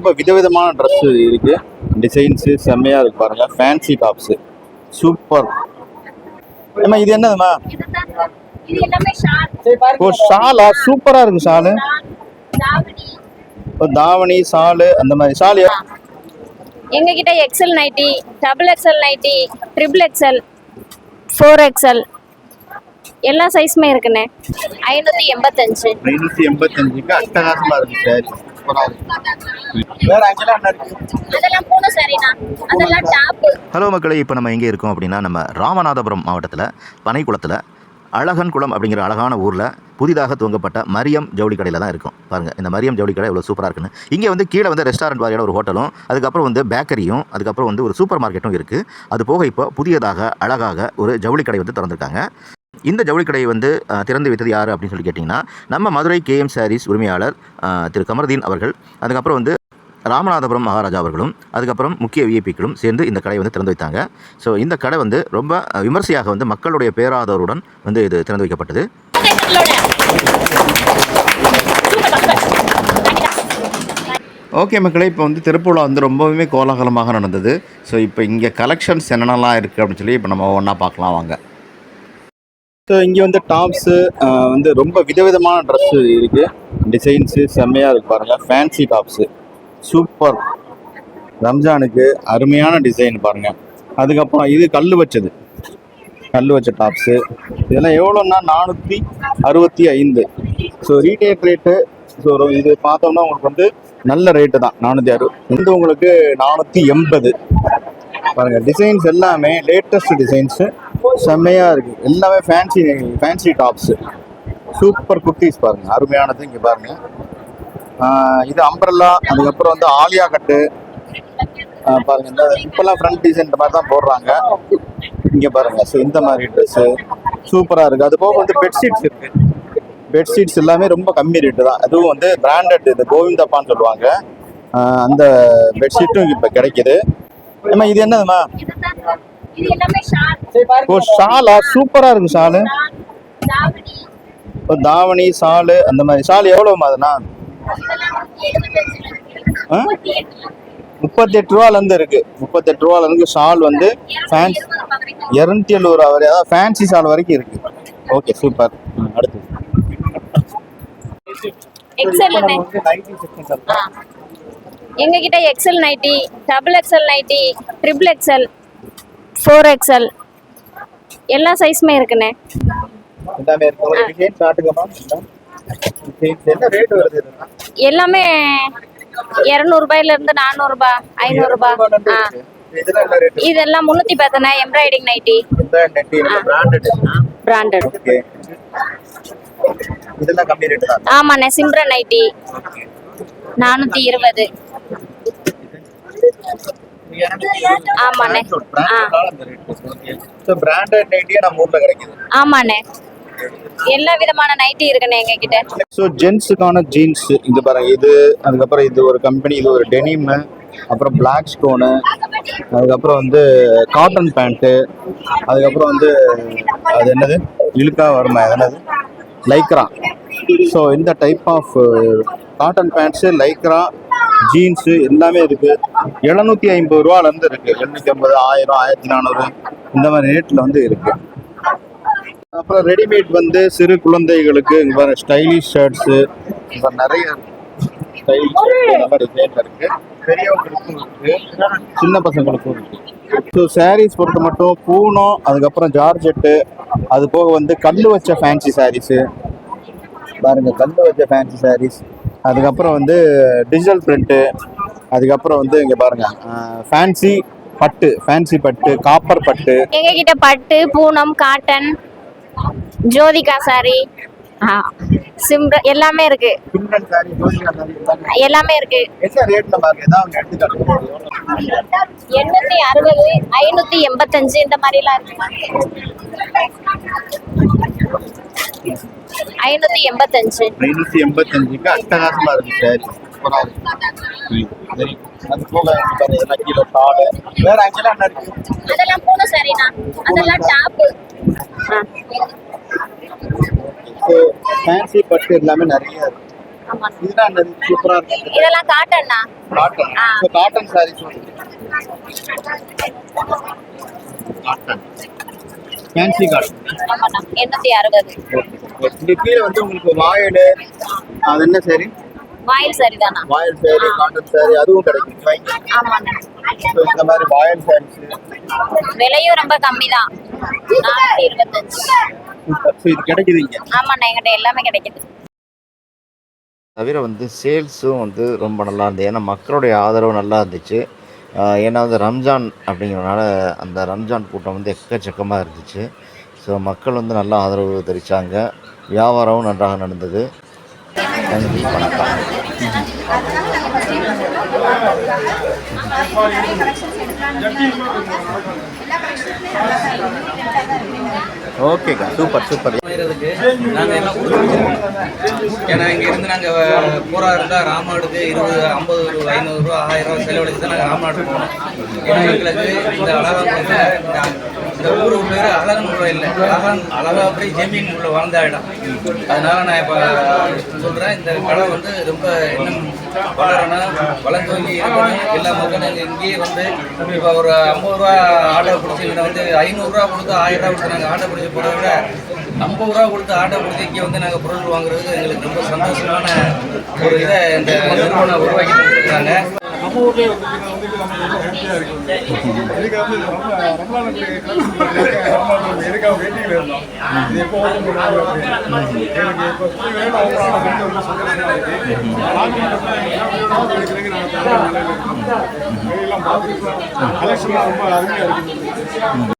ரொம்ப விதவிதமான ட்ரெஸ் இருக்கு. டிசைன்ஸு செம்மையா இருக்கு பாருங்க. ஃபேன்சி டாப்ஸ் சூப்பர் ஏமா இது என்னதுமா ஓ ஷாலா? சூப்பரா இருக்கு ஷாலு. தாவணி இப்போ தாவணி ஷாலு அந்த மாதிரி. ஷால் எங்க கிட்ட XL nighty double XL nighty triple XL four XL எல்லா சைஸுமே இருக்குண்ணே. ஐநூற்றி எண்பத்தஞ்சு. ஐநூத்தி எண்பத்தஞ்சுக்கு அட்டகாசமா இருக்கு சாரி ஹலோ மக்களே இப்போ நம்ம எங்கே இருக்கோம் அப்படின்னா நம்ம ராமநாதபுரம் மாவட்டத்தில் பனைக்குளத்தில் அழகன் குளம் அப்படிங்கிற அழகான ஊரில் புதிதாக துவங்கப்பட்ட மரியம் ஜவுளி கடையில் தான் இருக்கும். பாருங்கள் இந்த மரியம் ஜவுளி கடை எவ்வளோ சூப்பராக இருக்குன்னு. இங்கே வந்து கீழே வந்து ரெஸ்டாரண்ட் மாதிரியான ஒரு ஹோட்டலும் அதுக்கப்புறம் வந்து பேக்கரியும் அதுக்கப்புறம் வந்து ஒரு சூப்பர் மார்க்கெட்டும் இருக்குது அது போக இப்போ புதியதாக அழகாக ஒரு ஜவுளி கடை வந்து திறந்திருக்காங்க. இந்த ஜவுளி கடையை வந்து திறந்து வைத்தது யார் அப்படின்னு சொல்லி கேட்டிங்கன்னா நம்ம மதுரை கேஎம் சாரீஸ் உரிமையாளர் திரு கமர்தீன் அவர்கள். அதுக்கப்புறம் வந்து ராமநாதபுரம் மகாராஜா அவர்களும் அதுக்கப்புறம் முக்கிய விஐபிக்களும் சேர்ந்து இந்த கடையை வந்து திறந்து வைத்தாங்க. ஸோ இந்த கடை வந்து ரொம்ப விமர்சையாக வந்து மக்களுடைய பேராதரவுடன் வந்து இது திறந்து வைக்கப்பட்டது. ஓகே மக்களே இப்போ வந்து திருப்பூரில் வந்து ரொம்பவுமே கோலாகலமாக நடந்தது. ஸோ இப்போ இங்கே கலெக்ஷன்ஸ் என்னென்னலாம் இருக்குது அப்படின்னு சொல்லி இப்போ நம்ம ஒன்றா பார்க்கலாம் வாங்க. ஸோ இங்கே வந்து டாப்ஸு வந்து ரொம்ப விதவிதமான ட்ரெஸ்ஸு இருக்குது டிசைன்ஸு செம்மையாக இருக்கு பாருங்கள் ஃபேன்சி டாப்ஸு சூப்பர். ரம்ஜானுக்கு அருமையான டிசைன் பாருங்கள் அதுக்கப்புறம் இது கல் வச்சது. கல் வச்ச டாப்ஸு இதெல்லாம் எவ்வளோன்னா நானூற்றி அறுபத்தி ஐந்து. ஸோ ரீட்டெயில் ரேட்டு ஸோ இது பார்த்தோம்னா உங்களுக்கு வந்து நல்ல ரேட்டு தான். நானூற்றி அறுபது இது உங்களுக்கு நானூற்றி எண்பது. பாருங்க டிசைன்ஸ் எல்லாமே லேட்டஸ்ட் டிசைன்ஸு செம்மையாக இருக்குது எல்லாமே fancy fancy tops super kurtis பாருங்கள் அருமையானது இங்கே பாருங்கள் இது அம்பரல்லா அதுக்கப்புறம் வந்து ஆலியா கட்டு. பாருங்க இந்த இப்பெல்லாம் ஃப்ரண்ட் டிசைன் மாதிரி தான் போடுறாங்க. இங்க பாருங்க ஸோ இந்த மாதிரி ட்ரெஸ்ஸு சூப்பரா இருக்கு. அது போக வந்து பெட்ஷீட்ஸ் இருக்கு. பெட்ஷீட்ஸ் எல்லாமே ரொம்ப கம்மி ரேட்டு தான். அதுவும் வந்து பிராண்டட் இது கோவிந்தப்பான்னு சொல்லுவாங்க. அந்த பெட்ஷீட்டும் இப்போ கிடைக்குது. ஏம்மா இது என்னதுமா ஓ ஷாலா. சூப்பரா இருக்கு ஷாலு. தாவணி. ஷாலு அந்த மாதிரி. ஷால் எவ்வளோமா அதுனா? முப்பத்தெட்டு ரூபாலேருந்து இருக்கு. முப்பத்தெட்டு ரூபாலேருந்து ஷால் வந்து ஃபேன்ஸ் இரநூத்தி எழுபது ரூபா வரை அதாவது ஃபேன்சி ஷால் வரைக்கும் இருக்கு. ஓகே சூப்பர் அடுத்து எக்ஸல் எங்க கிட்ட XL nighty double XL nighty triple XL four XL எல்லா சைஸுமே இருக்குண்ணே. எல்லாமே இருக்கு எல்லாமே இரநூறுபாயில இருந்து நானூறுபா ஐநூறுபா. ஆ. இதெல்லாம் முந்நூற்றி பத்தனை embroidering nighty. Branded branded okay இதெல்லாம் கம்மி ரேட் தான். ஆமாண்ணே சிம்ரன் நைட்டி. நானூற்றி இருபது. ஆமாண்ணே. ஆ. ஸோ பிராண்டட் நைட்டியே நம்ம ஊரில் கிடைக்குது. ஆமாண்ணே. எல்லா விதமான நைட்டி இருக்குண்ணே எங்ககிட்ட. ஸோ ஜென்ஸுக்கான ஜீன்ஸ் இது பாருங்க இது அதுக்கப்புறம் இது ஒரு கம்பெனி இது ஒரு டெனிம் அப்புறம் பிளாக் ஸ்டோனு அதுக்கப்புறம் வந்து காட்டன் பேண்ட்டு அதுக்கப்புறம் வந்து அது என்னது? இழுக்கா வருமா அது என்னது? லைக்ரா ஸோ இந்த type of cotton pants Lycra jeans எல்லாமே இருக்குது எழுநூற்றி ஐம்பது ரூபாலேருந்து இருக்குது எழுநூற்றி ஐம்பது ஆயிரம் ஆயிரத்தி நானூறு இந்த மாதிரி ரேட்டில் வந்து இருக்குது அப்புறம் ரெடிமேட் வந்து சிறு குழந்தைகளுக்கு இங்கே ஸ்டைலிஷ் ஷர்ட்ஸு இப்போ நிறைய ஸ்டைலிஷ் நல்ல இருக்கு. பெரியவங்களுக்கும் சின்ன பசங்களுக்கும் இருக்கு. ஸோ சாரீஸ் பொறுத்த மட்டும் பூனம் அதுக்கப்புறம் ஜார்ஜெட்டு அது போக வந்து கல் வச்ச ஃபேன்சி சாரீஸு பாருங்கள் கல் வச்ச ஃபேன்சி சாரீஸ் அதுக்கப்புறம் வந்து டிஜிட்டல் பிரிண்ட்டு அதுக்கப்புறம் வந்து இங்கே பாருங்கள் ஃபேன்சி பட்டு ஃபேன்சி பட்டு காப்பர் பட்டு. எங்ககிட்ட பட்டு பூனம் காட்டன் ஜோதிகா சாரி ஆ சிம்ர எல்லாமே இருக்கு. எல்லாமே எல்லாமே இருக்கு. எண்ணூத்தி அறுபது ஐநூத்தி எண்பத்தஞ்சு இந்த மாதிரிலாம் இருக்கு. ஐநூத்தி எண்பத்தஞ்சு. ஐநூற்றி எண்பத்தஞ்சுக்கு அட்டகாசமாக இருக்கு சாரி அது போக கீழே வேற என்ன இருக்கு? அதெல்லாம் பூனை சாரிண்ணா அதெல்லாம் டாப்பு. ஸோ ஃபேன்சி பட்டு எல்லாமே நிறைய இருக்கு. அந்த சூப்பரா இருக்கு. இதெல்லாம் காட்டன்னா cotton. So cotton saris cotton fancy cotton எண்ணூத்தி அறுபது. இந்த கீழே வந்து உங்களுக்கு வாயடு அது என்ன சரி வாயில் சரிதானா வாயல் சாரி காட்டன் சாரி அதுவும் கிடைக்கும். ஆமாண்ணா. இந்த மாதிரி வாயல் சாரீஸ் விலையும் ரொம்ப கம்மி தான் இருபத்தஞ்சு. இது கிடைக்குது இங்க. ஆமாண்ணா என்கிட்ட எல்லாமே கிடைக்குது. தவிர வந்து சேல்ஸும் வந்து ரொம்ப நல்லா இருந்தது. ஏன்னா மக்களுடைய ஆதரவு நல்லா இருந்துச்சு. ஏன்னா வந்து ரம்ஜான் அப்படிங்கிறனால அந்த ரம்ஜான் கூட்டம் வந்து எக்கச்சக்கமாக இருந்துச்சு. ஸோ மக்கள் வந்து நல்லா ஆதரவு தெரிவித்தாங்க வியாபாரமும் நன்றாக நடந்தது. நன்றி வணக்கம். ஓகேக்கா சூப்பர் சூப்பர் நாங்கள் எல்லாம் ஏன்னா இங்க இருந்து நாங்க பூரா இருந்தா இருபது ஐம்பது ரூபா ஐநூறு ரூபா ஆயிரம் ரூபா செலவழிச்சு தான் நாங்கள் ராமாடு போகணும் ஏன்னா எங்களுக்கு இந்த அழகாக இந்த ஊர் பேர் அழகன் உள்ள இல்லை. அழகன் அழகா அப்படியே ஜெமீன் உள்ள வாழ்ந்த இடம். அதனால நான் இப்போ சொல்றேன் இந்த கடை வந்து ரொம்ப இன்னும் வளரணும் வளர்ந்தோங்கி எல்லா மக்களும் இங்கேயே வந்து இப்போ ஒரு ஐம்பது ரூபா ஆர்டர் பிடிச்சி இங்கே வந்து ஐநூறுரூவா கொடுத்து ஆயிரம் ரூபா கொடுத்து நாங்கள் ஆட்டை பிடிச்சி போகிறத விட ஐம்பது ரூபா கொடுத்து ஆட்டை பிடிச்சி இங்கே வந்து நாங்கள் பொருள் வாங்குறது எங்களுக்கு ரொம்ப சந்தோஷமான ஒரு இதை இந்த நிறுவனம் உருவாக்கி கொடுத்துருக்காங்க நம்ம ஊர்லயே வந்து வந்து ரொம்ப ரமலானுக்கு எதுக்காக வெயிட்டிங்ல இருந்தோம் இது எப்போ ஓப்பன் பண்ணுவாங்க எனக்கு இப்போ வேணும் ஓப்பன் ஆனது ரொம்ப சந்தோஷமா இருக்கு. நாங்கள் பார்த்துருக்கோம் கலெக்ஷன்லாம் ரொம்ப அருமையாக இருக்குது